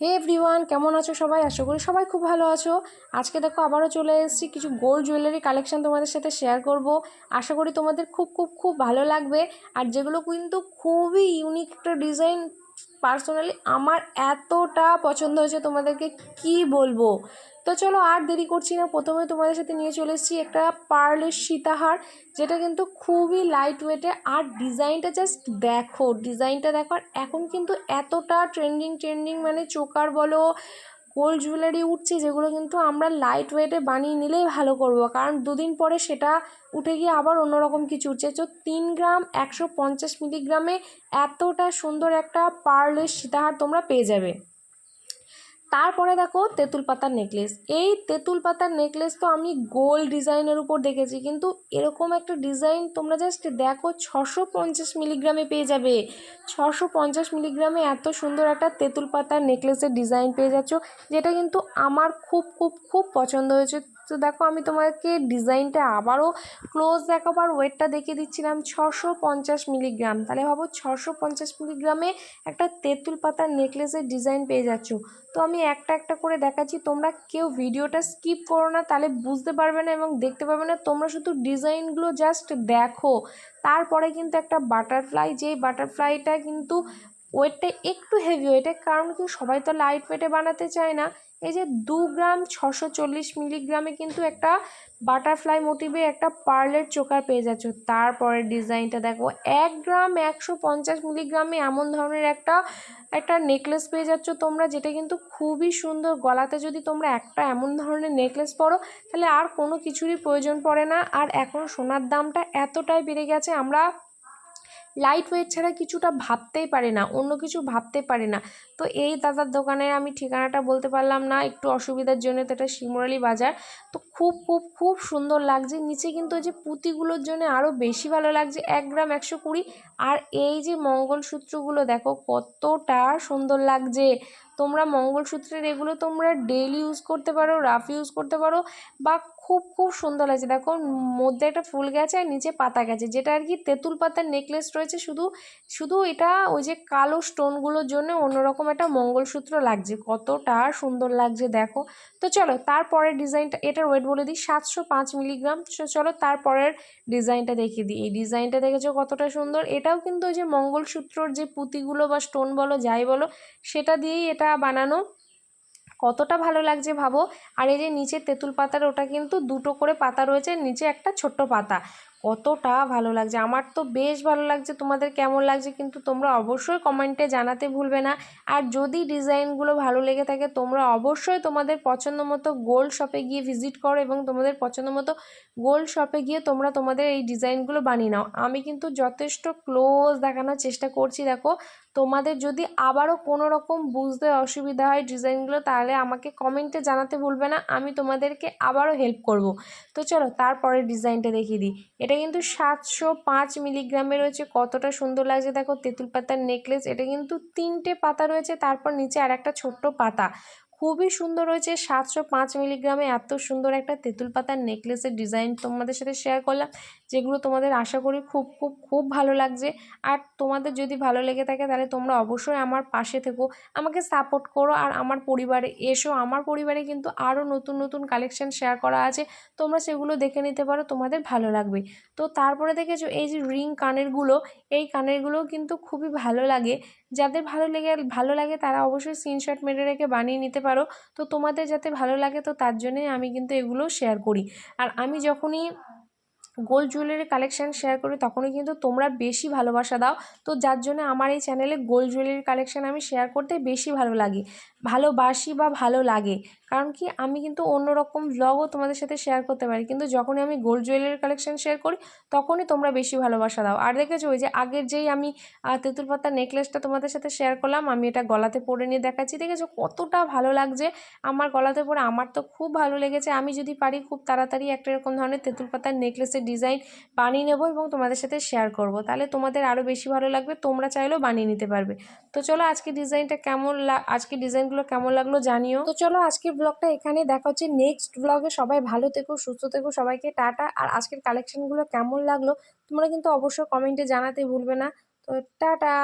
হে everyone কেমন আছো সবাই? আশা করি সবাই খুব ভালো আছো। আজকে দেখো আবারও চলে এসেছি, কিছু গোল্ড জুয়েলারি কালেকশান তোমাদের সাথে শেয়ার করব। আশা করি তোমাদের খুব খুব খুব ভালো লাগবে। আর যেগুলো কিন্তু খুবই ইউনিক একটা ডিজাইন পার্সোনালি আমার এতটা পছন্দ হয়েছে তোমাদেরকে কি বলব? তো চলো আর দেরি করছি না। প্রথমে তোমাদের সাথে নিয়ে চলে এসেছি একটা পার্লের সীতাহার, যেটা কিন্তু খুবই লাইট ওয়েটে আর ডিজাইনটা জাস্ট দেখো। ডিজাইনটা দেখো, আর এখন কিন্তু এতটা ট্রেন্ডিং ট্রেন্ডিং মানে চোকার বলো গোল্ড জুয়েলারি উঠছে, যেগুলো কিন্তু আমরা লাইট ওয়েটে বানিয়ে নিলেই ভালো করব। কারণ দুদিন পরে সেটা উঠে গিয়ে আবার অন্যরকম কিছু উঠছে। তো তিন গ্রাম একশো পঞ্চাশ মিলিগ্রামে এতটা সুন্দর একটা পার্লের সীতাহার তোমরা পেয়ে যাবে। তারপরে দেখো তেঁতুল পাতার নেকলেস এই তেঁতুল পাতার নেকলেস তো আমি গোল ডিজাইনের উপর দেখেছি, কিন্তু এরকম একটা ডিজাইন তোমরা জাস্ট দেখো ছশো পঞ্চাশ মিলিগ্রামে পেয়ে যাবে। ছশো পঞ্চাশ মিলিগ্রামে এত সুন্দর একটা তেঁতুল পাতার নেকলেসের ডিজাইন পেয়ে যাচ্ছ, যেটা কিন্তু আমার খুব খুব খুব পছন্দ হয়েছে। তো দেখো আমি তোমাকে ডিজাইনটা আবারও ক্লোজ দেখাবার ওয়েটটা দেখিয়ে দিচ্ছিলাম ছশো পঞ্চাশ মিলিগ্রাম। তাহলে ভাবো ছশো পঞ্চাশ মিলিগ্রামে একটা তেঁতুল পাতার নেকলেসের ডিজাইন পেয়ে যাচ্ছ। তো আমি একটা একটা করে দেখাচ্ছি। তোমরা কেউ ভিডিওটা স্কিপ করো না, তাহলে বুঝতে পারবে না এবং দেখতে পারবে না। তোমরা শুধু ডিজাইনগুলো জাস্ট দেখো। তারপরে কিন্তু একটা বাটারফ্লাই যেই বাটারফ্লাইটা কিন্তু ওয়েটটা একটু হেভি ওয়েটে কারণ কি? সবাই তো লাইট ওয়েটে বানাতে চায় না। এই যে দু গ্রাম ছশো চল্লিশ মিলিগ্রামে কিন্তু একটা বাটারফ্লাই মোটিভে একটা পার্লের চোকার পেয়ে যাচ্ছ। তারপরের ডিজাইনটা দেখো, এক গ্রাম একশো পঞ্চাশ মিলিগ্রামে এমন ধরনের একটা একটা নেকলেস পেয়ে যাচ্ছ তোমরা, যেটা কিন্তু খুবই সুন্দর। গলাতে যদি তোমরা একটা এমন ধরনের নেকলেস পরো, তাহলে আর কোনো কিছুরই প্রয়োজন পড়ে না। আর এখন সোনার দামটা এতটাই বেড়ে গেছে, আমরা লাইট ওয়েট ছাড়া কিছুটা ভাবতেই পারে না, অন্য কিছু ভাবতে পারে না। তো এই দাদার দোকানের আমি ঠিকানাটা বলতে পারলাম না, একটু অসুবিধার জন্য তো এটা শিমরালি বাজার। তো খুব খুব খুব সুন্দর লাগছে, নিচে কিন্তু ওই যে পুঁতিগুলোর জন্য আরও বেশি ভালো লাগছে, এক গ্রাম একশো কুড়ি আর এই যে মঙ্গলসূত্রগুলো দেখো, কতটা সুন্দর লাগছে। তোমরা মঙ্গলসূত্রের এগুলো তোমরা ডেলি ইউজ করতে পারো রাফ ইউজ করতে পারো, বা খুব খুব সুন্দর লাগছে। দেখো, মধ্যে একটা ফুল গেছে আর নিচে পাতা গেছে, যেটা আর কি তেঁতুল পাতার নেকলেস রয়েছে। শুধু শুধু এটা ওই যে কালো স্টোনগুলোর জন্য অন্যরকম একটা মঙ্গলসূত্র লাগছে। কতটা সুন্দর লাগছে, দেখো। তো চলো, তারপরের ডিজাইনটা এটার ওয়েট বলে দিই, সাতশো পাঁচ মিলিগ্রাম চলো, তারপরের ডিজাইনটা দেখিয়ে দিই। এই ডিজাইনটা দেখেছ কতটা সুন্দর? এটাও কিন্তু ওই যে মঙ্গলসূত্রর যে পুঁতিগুলো বা স্টোন বলো, যাই বলো, সেটা দিয়েই এটা বানানো। কতটা ভালো লাগছে ভাবো। আর এই যে নিচে তেঁতুল পাতার ওটা কিন্তু দুটো করে পাতা রয়েছে, নিচে একটা ছোট্ট পাতা। কতটা ভালো লাগছে। আমার তো বেশ ভালো লাগছে, তোমাদের কেমন লাগছে কিন্তু তোমরা অবশ্যই কমেন্টে জানাতে ভুলবে না। আর যদি ডিজাইনগুলো ভালো লেগে থাকে, তোমরা অবশ্যই তোমাদের পছন্দ মতো গোল্ড শপে গিয়ে ভিজিট করো এবং তোমাদের পছন্দ মতো গোল্ড শপে গিয়ে তোমরা তোমাদের এই ডিজাইনগুলো বানিয়ে নাও। আমি কিন্তু যথেষ্ট ক্লোজ দেখানোর চেষ্টা করছি, দেখো। তোমাদের যদি আবারও কোনো রকম বুঝতে অসুবিধা হয় ডিজাইনগুলো, তাহলে আমাকে কমেন্টে জানাতে ভুলবে না। আমি তোমাদেরকে আবারও হেল্প করব। তো চলো তারপরে ডিজাইনটা দেখিয়ে দিই। এটা কিন্তু সাতশো পাঁচ মিলিগ্রামে রয়েছে। কতটা সুন্দর লাগছে দেখো তেঁতুল পাতার নেকলেস এটা কিন্তু তিনটে পাতা রয়েছে, তারপর নিচে আর একটা ছোট্ট পাতা। খুবই সুন্দর হয়েছে। সাতশো পাঁচ মিলিগ্রামে এত সুন্দর একটা তেঁতুল পাতার নেকলেসের ডিজাইন তোমাদের সাথে শেয়ার করলাম, যেগুলো তোমাদের আশা করি খুব খুব খুব ভালো লাগছে। আর তোমাদের যদি ভালো লেগে থাকে তাহলে তোমরা অবশ্যই আমার পাশে থেকো, আমাকে সাপোর্ট করো আর আমার পরিবারে এসো। আমার পরিবারে কিন্তু আরও নতুন নতুন কালেকশান শেয়ার করা আছে। তোমরা সেগুলো দেখে নিতে পারো, তোমাদের ভালো লাগবে। তো তারপরে দেখেছ, এই যে রিং কানেরগুলো এই কানেরগুলোও কিন্তু খুবই ভালো লাগে। যাদের ভালো লেগে, ভালো লাগে তারা অবশ্যই স্ক্রিনশট মেরে রেখে বানিয়ে নিতে পারো। তো তোমাদের যাতে ভালো লাগে তো তার জন্যই আমি কিন্তু এগুলো শেয়ার করি। আর আমি যখনই গোল্ড জুয়েলারি কালেকশান শেয়ার করি, তখনই কিন্তু তোমরা বেশি ভালোবাসা দাও। তো যার জন্য আমার এই চ্যানেলে গোল্ড জুয়েলারি কালেকশান আমি শেয়ার করতে বেশি ভালো লাগে। ভালোবাসি বা ভালো লাগে। কারণ কি, আমি কিন্তু অন্য রকম ব্লগও তোমাদের সাথে শেয়ার করতে পারি। কিন্তু যখনই আমি গোল্ড জুয়েলারি কালেকশান শেয়ার করি, তখনই তোমরা বেশি ভালোবাসা দাও। আর দেখেছ, ওই যে আগের যেই আমি তেঁতুল পাতার নেকলেসটা তোমাদের সাথে শেয়ার করলাম, আমি এটা গলাতে পরে নিয়ে দেখাচ্ছি। দেখেছ, কতটা ভালো লাগছে। আমার গলাতে পরে আমার তো খুব ভালো লেগেছে। আমি যদি পারি, খুব তাড়াতাড়ি একটা এরকম ধরনের তেঁতুল পাতার নেকলেসের ডিজাইন বানিয়ে নেব এবং তোমাদের সাথে শেয়ার করব। তাহলে তোমাদের আরও বেশি ভালো লাগবে, তোমরা চাইলেও বানিয়ে নিতে পারবে। তো চলো আজকে ডিজাইনটা কেমন আজকে ডিজাইনগুলো কেমন লাগল জানিও। তো চলো আজকের ব্লগটা এখানে দেখা হচ্ছে নেক্সট ব্লগে সবাই ভালো থেকো, সুস্থ থেকো, সবাইকে টাটা। আর আজকের কালেকশনগুলো কেমন লাগল, তোমরা কিন্তু অবশ্যই কমেন্টে জানাতে ভুলবে না। তো টাটা!